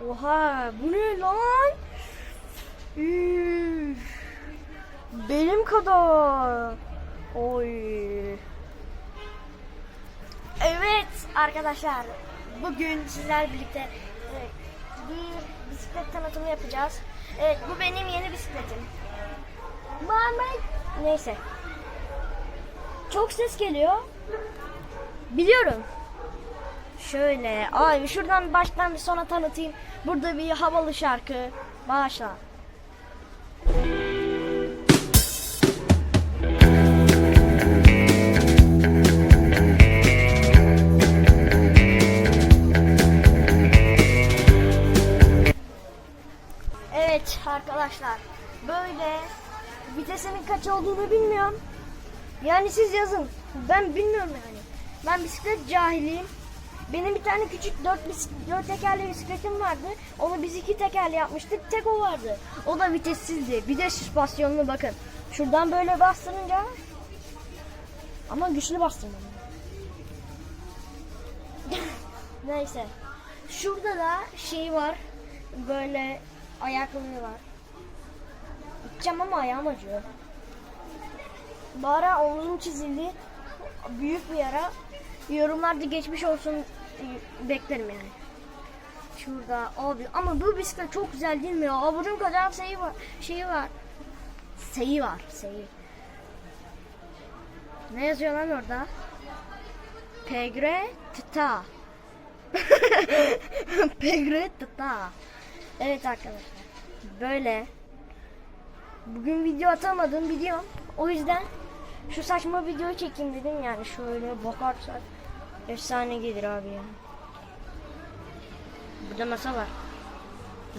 Oha bu ne lan? Üf. Benim kadar. Oy. Evet arkadaşlar. Bugün sizler birlikte e, bir bisiklet tanıtımı yapacağız. Evet bu benim yeni bisikletim. Mama. Neyse. Çok ses geliyor. Biliyorum. Şöyle. Ay şuradan baştan bir sona tanıtayım. Burada bir havalı şarkı. Başla. Evet arkadaşlar. Böyle vitesinin kaç olduğunu bilmiyorum. Yani siz yazın. Ben bilmiyorum yani. Ben bisiklet cahiliyim. Benim bir tane küçük dört, dört tekerli bisikletim vardı. Onu biz iki tekerli yapmıştık. Tek o vardı. O da vitessizdi. Bir de süspansiyonlu bakın. Şuradan böyle bastırınca ama güçlü bastırmam. Neyse. Şurada da şey var. Böyle ayaklığı var. Gideceğim ama ayağım acıyor. Bu ara omzum çizildi. Büyük bir yara. Yorumlarda geçmiş olsun beklerim yani. Şurada abi ama bu bisiklet çok güzel değil mi ya? Aburun kadar şeyi var. Şeyi var. Seyi var. Seyi. Ne yazıyor lan orada? Pegre Tita. Pegre Tita. Evet arkadaşlar. Böyle. Bugün video atamadım biliyorum. O yüzden şu saçma videoyu çekeyim dedim yani şöyle bakarsak efsane gelir abi ya. Burada masa var.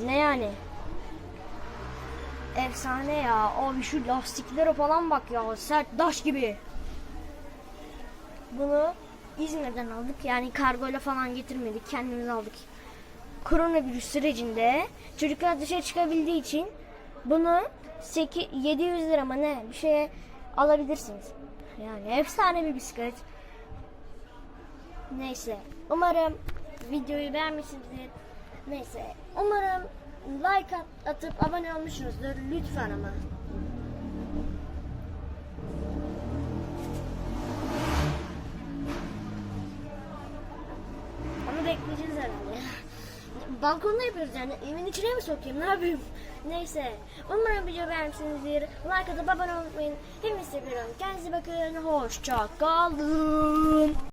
Ne yani? Efsane ya. Abi şu lastiklere falan bak ya. Sert daş gibi. Bunu İzmir'den aldık. Yani kargoyla falan getirmedik. Kendimiz aldık. Koronavirüs sürecinde çocuklar dışarı çıkabildiği için bunu 8, 700 lira mı ne bir şeye alabilirsiniz. Yani efsane bir bisiklet. Neyse. Umarım videoyu beğenmişsinizdir. Neyse. Umarım like at- atıp abone olmuşsunuzdur. Lütfen ama. Ama bekleyeceğiz herhalde. Balkonda yapıyoruz yani. Evin içine mi sokayım? Ne yapayım? Neyse. Umarım video beğenmişsinizdir. Like atıp abone olmayı unutmayın. Hepinizi seviyorum. Kendinize bakın. Hoşça kalın.